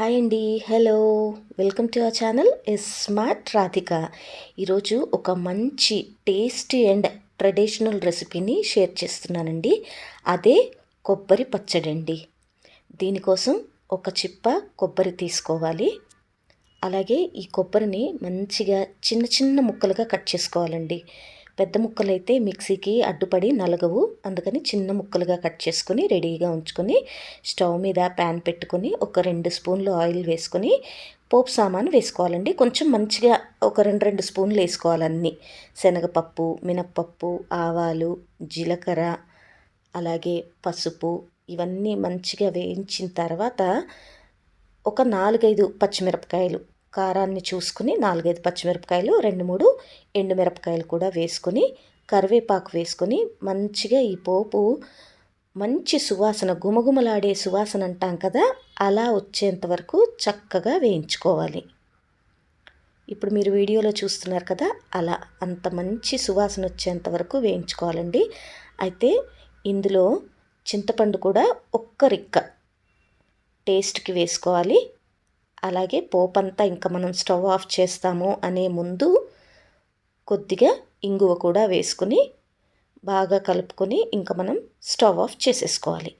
Hi అండి. Hello. Welcome to our channel S smart Radhika. ఈరోజు ఒక మంచి టేస్టీ అండ్ ట్రెడిషనల్ రెసిపీని షేర్ చేస్తున్నానండి. అదే కొబ్బరి పచ్చడి అండి దీనికోసం ఒక చిప్ప కొబ్బరి తీసుకోవాలి. అలాగే ఈ కొబ్బరిని మంచిగా చిన్న చిన్న ముక్కలుగా కట్ చేసుకోవాలండి. పెద్ద ముక్కలు అయితే మిక్సీకి అడ్డుపడి నలగవు. అందుకని చిన్న ముక్కలుగా కట్ చేసుకొని రెడీగా ఉంచుకొని స్టవ్ మీద ప్యాన్ పెట్టుకొని ఒక రెండు స్పూన్లు ఆయిల్ వేసుకొని పోపు సామాను వేసుకోవాలండి. కొంచెం మంచిగా ఒక రెండు రెండు స్పూన్లు వేసుకోవాలన్నీ శనగపప్పు మినప్పప్పు ఆవాలు జీలకర్ర అలాగే పసుపు ఇవన్నీ మంచిగా వేయించిన తర్వాత ఒక నాలుగైదు పచ్చిమిరపకాయలు కారాన్ని చూసుకుని నాలుగైదు పచ్చిమిరపకాయలు రెండు మూడు ఎండుమిరపకాయలు కూడా వేసుకొని కరివేపాకు వేసుకొని మంచిగా ఈ పోపు మంచి సువాసన గుమగుమలాడే సువాసన అంటాం కదా అలా వచ్చేంత వరకు చక్కగా వేయించుకోవాలి. ఇప్పుడు మీరు వీడియోలో చూస్తున్నారు కదా అలా అంత మంచి సువాసన వచ్చేంత వరకు వేయించుకోవాలండి. అయితే ఇందులో చింతపండు కూడా ఒక్క రిక్క టేస్ట్కి వేసుకోవాలి. అలాగే పోపంతా ఇంకా మనం స్టవ్ ఆఫ్ చేస్తాము అనే ముందు కొద్దిగా ఇంగువ కూడా వేసుకుని బాగా కలుపుకొని ఇంకా మనం స్టవ్ ఆఫ్ చేసేసుకోవాలి.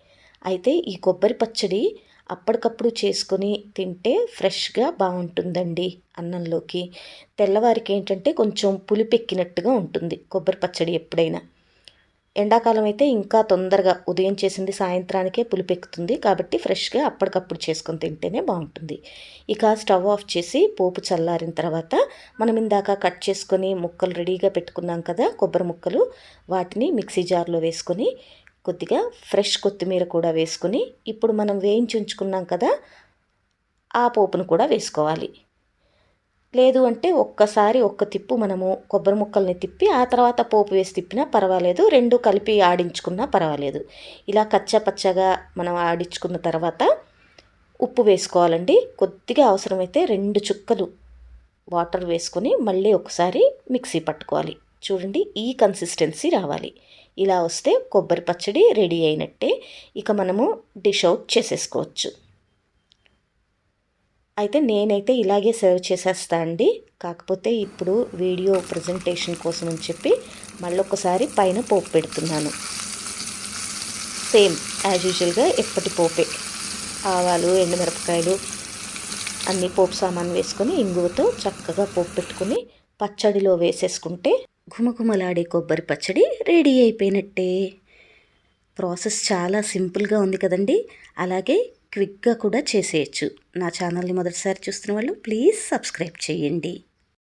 అయితే ఈ కొబ్బరి పచ్చడి అప్పటికప్పుడు చేసుకొని తింటే ఫ్రెష్గా బాగుంటుందండి అన్నంలోకి. తెల్లవారికి ఏంటంటే కొంచెం పులిపెక్కినట్టుగా ఉంటుంది కొబ్బరి పచ్చడి ఎప్పుడైనా. ఎండాకాలం అయితే ఇంకా తొందరగా ఉదయం చేసింది సాయంత్రానికే పులిపెక్కుతుంది. కాబట్టి ఫ్రెష్గా అప్పటికప్పుడు చేసుకొని తింటేనే బాగుంటుంది. ఇక స్టవ్ ఆఫ్ చేసి పోపు చల్లారిన తర్వాత మనం ఇందాక కట్ చేసుకొని ముక్కలు రెడీగా పెట్టుకున్నాం కదా కొబ్బరి ముక్కలు వాటిని మిక్సీ జార్లో వేసుకొని కొద్దిగా ఫ్రెష్ కొత్తిమీర కూడా వేసుకొని ఇప్పుడు మనం వేయించి ఉంచుకున్నాం కదా ఆ పోపును కూడా వేసుకోవాలి. లేదు అంటే ఒక్కసారి ఒక్క తిప్పు మనము కొబ్బరి ముక్కల్ని తిప్పి ఆ తర్వాత పోపు వేసి తిప్పినా పర్వాలేదు. రెండు కలిపి ఆడించుకున్నా పర్వాలేదు. ఇలా కచ్చపచ్చగా మనం ఆడించుకున్న తర్వాత ఉప్పు వేసుకోవాలండి. కొద్దిగా అవసరమైతే రెండు చుక్కలు వాటర్ వేసుకొని మళ్ళీ ఒకసారి మిక్సీ పట్టుకోవాలి. చూడండి ఈ కన్సిస్టెన్సీ రావాలి. ఇలా వస్తే కొబ్బరి పచ్చడి రెడీ అయినట్టే. ఇక మనము డిష్ అవుట్ చేసేసుకోవచ్చు. అయితే నేనైతే ఇలాగే సర్వ్ చేసేస్తా అండి. కాకపోతే ఇప్పుడు వీడియో ప్రజెంటేషన్ కోసం అని చెప్పి మళ్ళొకసారి పైన పోపు పెడుతున్నాను. సేమ్ యాజ్ యూజువల్గా ఎప్పటి పోపే. ఆవాలు ఎండుమిరపకాయలు అన్ని పోపు సామాన్ వేసుకొని ఇంగువతో చక్కగా పోపు పెట్టుకుని పచ్చడిలో వేసేసుకుంటే ఘుమఘుమలాడే కొబ్బరి పచ్చడి రెడీ అయిపోయినట్టే. ప్రాసెస్ చాలా సింపుల్గా ఉంది కదండి. అలాగే క్విక్గా కూడా చేసేయచ్చు. నా ఛానల్ని మొదటిసారి చూస్తున్న వాళ్ళు ప్లీజ్ సబ్స్క్రైబ్ చేయండి.